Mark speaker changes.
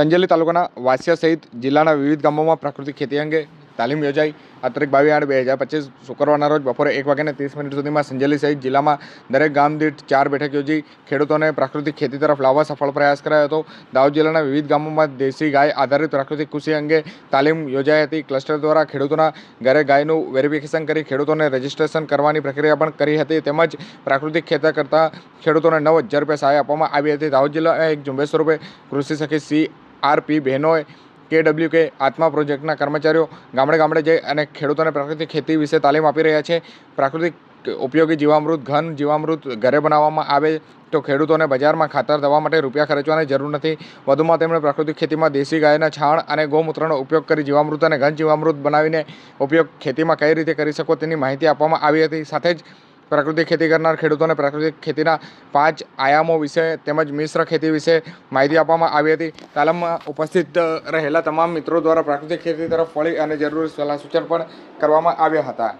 Speaker 1: અંજલી તાલુકાના વાસિયા સહિત જિલ્લાના વિવિધ ગામોમાં પ્રાકૃતિક ખેતી અંગે તાલીમ યોજાઈ. આ તારીખ બાવીસ આઠ બે હજાર પચીસ શુક્રવારના રોજ બપોરે એક વાગ્યાને ત્રીસ મિનિટ સુધીમાં સંજેલી સહિત જિલ્લામાં દરેક ગામ દીઠ ચાર બેઠક યોજી ખેડૂતોને પ્રાકૃતિક ખેતી તરફ લાવવા સફળ પ્રયાસ કરાયો હતો. દાહોદ જિલ્લાના વિવિધ ગામોમાં દેશી ગાય આધારિત પ્રાકૃતિક કૃષિ અંગે તાલીમ યોજાઈ હતી. ક્લસ્ટર દ્વારા ખેડૂતોના ઘરે ગાયનું વેરિફિકેશન કરી ખેડૂતોને રજીસ્ટ્રેશન કરવાની પ્રક્રિયા પણ કરી હતી. તેમજ પ્રાકૃતિક ખેતર કરતા ખેડૂતોને નવ હજાર રૂપિયા સહાય આપવામાં આવી હતી. દાહોદ જિલ્લા એક ઝુંબેશ સ્વરૂપે કૃષિ સખી સી આરપી બહેનોએ કે ડબલ્યુ કે આત્મા પ્રોજેક્ટના કર્મચારીઓ ગામડે ગામડે જઈ અને ખેડૂતોને પ્રાકૃતિક ખેતી વિશે તાલીમ આપી રહ્યા છે. પ્રાકૃતિક ઉપયોગી જીવામૃત, ઘન જીવામૃત ઘરે બનાવવામાં આવે તો ખેડૂતોને બજારમાં ખાતર દવા માટે રૂપિયા ખર્ચવાની જરૂર નથી. વધુમાં તેમણે પ્રાકૃતિક ખેતીમાં દેશી ગાયના છાણ અને ગૌમૂત્રનો ઉપયોગ કરી જીવામૃત અને ઘન જીવામૃત બનાવીને ઉપયોગ ખેતીમાં કઈ રીતે કરી શકો તેની માહિતી આપવામાં આવી હતી. સાથે જ પ્રાકૃતિક ખેતી કરનાર ખેડૂતોને પ્રાકૃતિક ખેતીના પાંચ આયામો વિશે તેમજ મિશ્ર ખેતી વિશે માહિતી આપવામાં આવી હતી. તાલમમાં ઉપસ્થિત રહેલા તમામ મિત્રો દ્વારા પ્રાકૃતિક ખેતી તરફ વળી અને જરૂરી સલાહ સૂચન પણ કરવામાં આવ્યા હતા.